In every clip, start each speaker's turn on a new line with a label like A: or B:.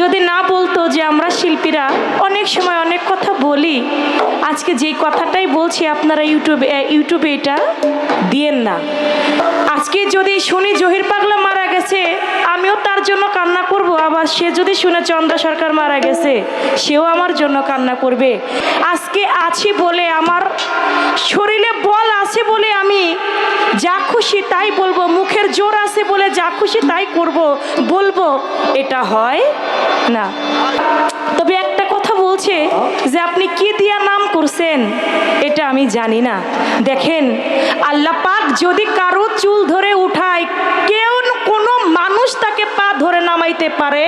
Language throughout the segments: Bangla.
A: যদি না বলতো যে আমরা শিল্পীরা অনেক সময় অনেক কথা বলি, আজকে যে কথাটাই বলছি আপনারা ইউটিউবে ইউটিউবে এটা দিয়েন না। আজকে যদি শুনি জহির পাগলা গেছে, আমিও তার জন্য কান্না করব। আবার সে যদি শুনে চন্দ্র সরকার মারা গেছে, সেও আমার জন্য কান্না করবে। আজকে আছি বলে আমার শরীরে বল আছে বলে আমি যা খুশি তাই বলব, মুখের জোর আছে বলে যা খুশি তাই করব, বলব, এটা হয় না। তবে একটা কথা বলছে যে আপনি কি দিয়া নাম করছেন, এটা আমি জানি না। দেখেন, আল্লাহ পাক যদি কারও চুল ধরে উঠায়, কেউ মানুষ তাকে পা ধরে নামাইতে পারে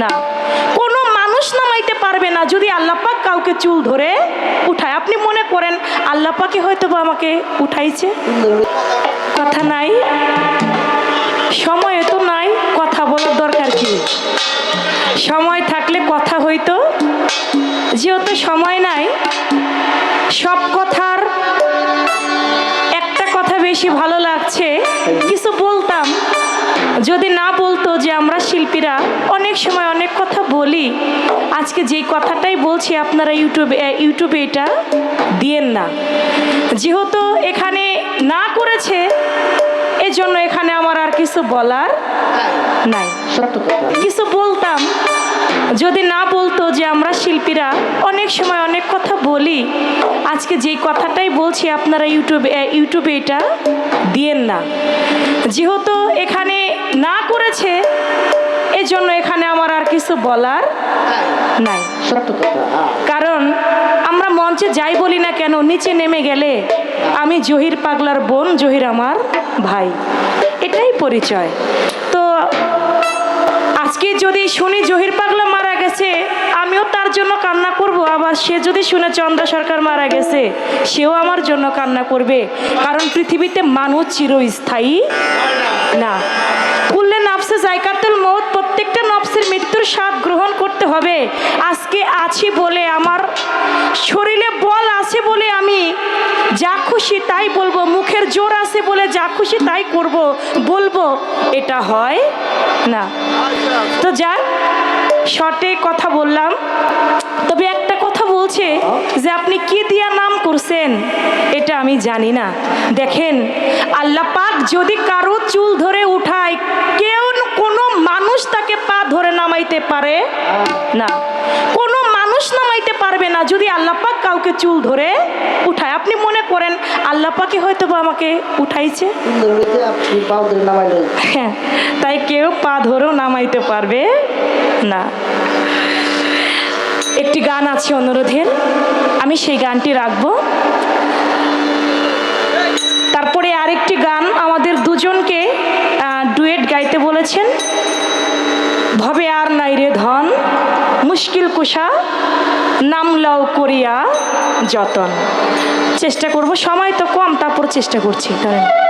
A: না। কোনো মানুষ নামাইতে পারবে না যদি আল্লাহ পাক কাউকে চুল ধরে উঠায়। আপনি মনে করেন, আল্লাহ পাকে হয়তো বা আমাকে উঠাইছে? কথা নাই? সময় তো নাই, কথা বলার দরকার কি? সময় থাকলে কথা হইতো। যেহেতু সময় নাই, সব কথার একটা কথা বেশি ভালো লাগছে যদি না বলতো যে আমরা শিল্পীরা অনেক সময় অনেক কথা বলি, আজকে যেই কথাটাই বলছি আপনারা ইউটিউবে ইউটিউবে এটা দিয়েন না। যেহেতু এখানে না করেছে, এজন্য এখানে আমার আর কিছু বলার নাই। কিছু বলতাম, যদি না বলতো যে আমরা শিল্পীরা অনেক সময় অনেক কথা বলি, আজকে যেই কথাটাই বলছি আপনারা ইউটিউবে ইউটিউবে এটা দিয়েন না। যেহেতু এখানে না করেছে, এজন্য এখানে আমার আর কিছু বলার নাই। কারণ আমরা মঞ্চে যাই বলি না কেন, নিচে নেমে গেলে আমি জহির পাগলার বোন, জহির আমার ভাই এটাই পরিচয় তো আজকে যদি শুনি জহির পাগলা মারা গেছে আমিও তার জন্য কান্না করব, আবার সে যদি শুনে চন্দ্র সরকার মারা গেছে, সেও আমার জন্য কান্না করবে। কারণ পৃথিবীতে মানুষ চিরস্থায়ী না। কুল্লে নাফসে জায়কাতুল মৌত প্রত্যেকটা নফসের মৃত্যুর স্বাদ গ্রহণ করতে হবে। আজকে আছি বলে আমার শরীরে বল আছে বলে আমি যা খুশি তাই বলব, মুখের জোর আছে বলে যা খুশি তাই করব, বলব, এটা হয় না। তো যাক শর্টে কথা বললাম। তবে একটা কথা বলছে যে আপনি কি দিয়া নাম করছেন, এটা আমি জানি না। দেখেন, আল্লাহ পাক যদি কারও চুল ধরে উঠায়, কেউ কোনো মানুষ তাকে পা ধরে নামাইতে পারে না। কোনো মানুষ নামাইতে পারবে না যদি আল্লাহ পাক কাউকে চুল ধরে উঠায়। আপনি মনে করেন আল্লাহ পাকে হয়তো বা আমাকে উঠাইছে? হ্যাঁ তাই কেউ পা ধরেও নামাইতে পারবে না। একটি গান আছে অনুরোধের, আমি সেই গানটি রাখব। তারপরে আরেকটি গান আমাদের দুজনকে ডুয়েট গাইতে বলেছেন। ভবে আর নাই রে ধন মুশকিল কুষা নামলাও করিয়া যতন। চেষ্টা করব সময় তো কম তারপর চেষ্টা করছি ধরেন।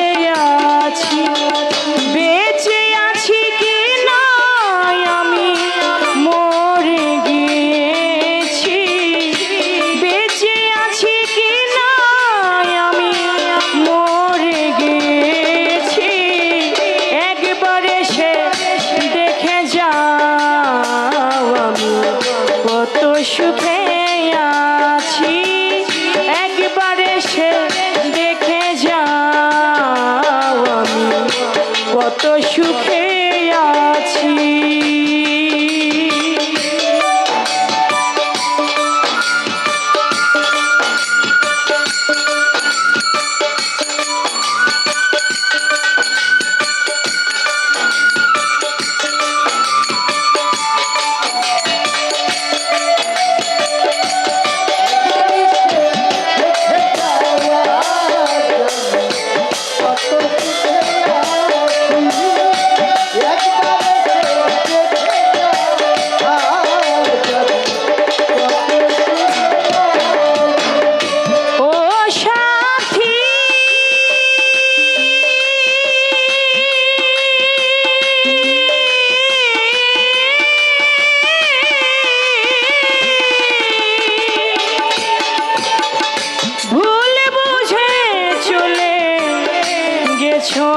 A: গেছো?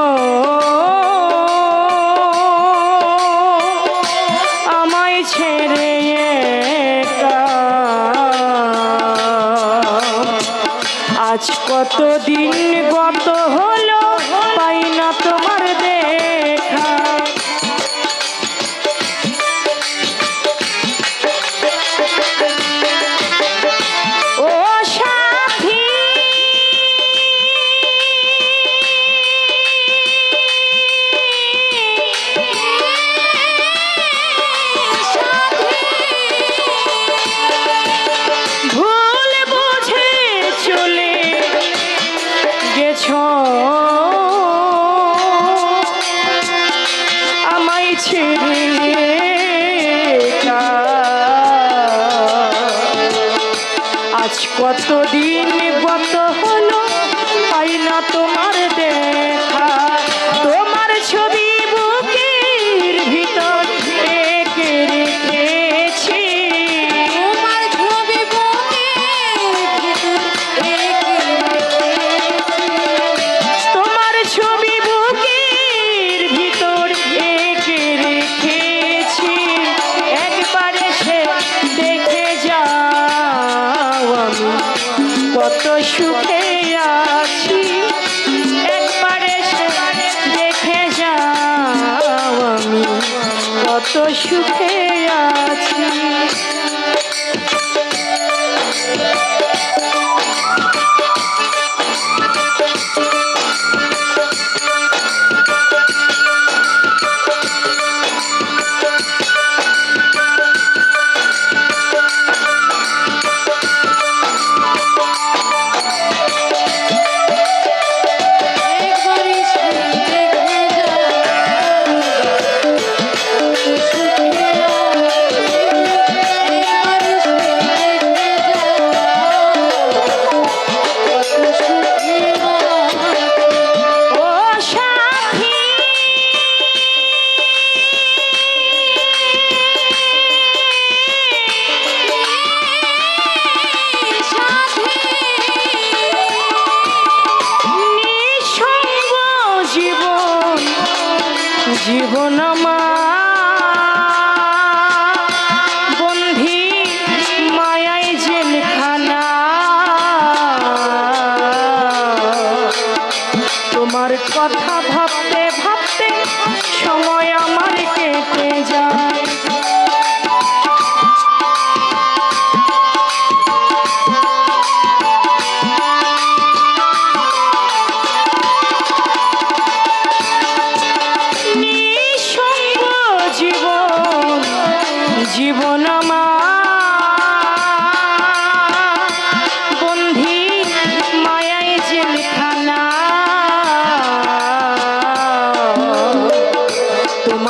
A: আমায় ছেড়ে আজ কত দিন কতদিন কত হলো পাই না তোমার দেখা? তো সুখে জীবন মা বন্ধি মায়াই জেলখানা। তোমার কথা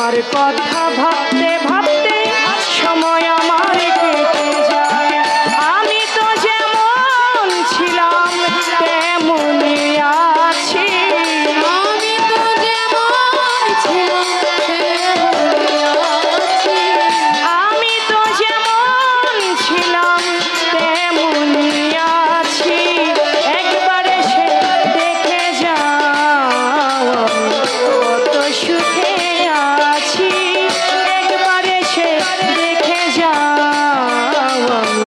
A: আমার কথা ভাবতে ভাবতে সময় আমার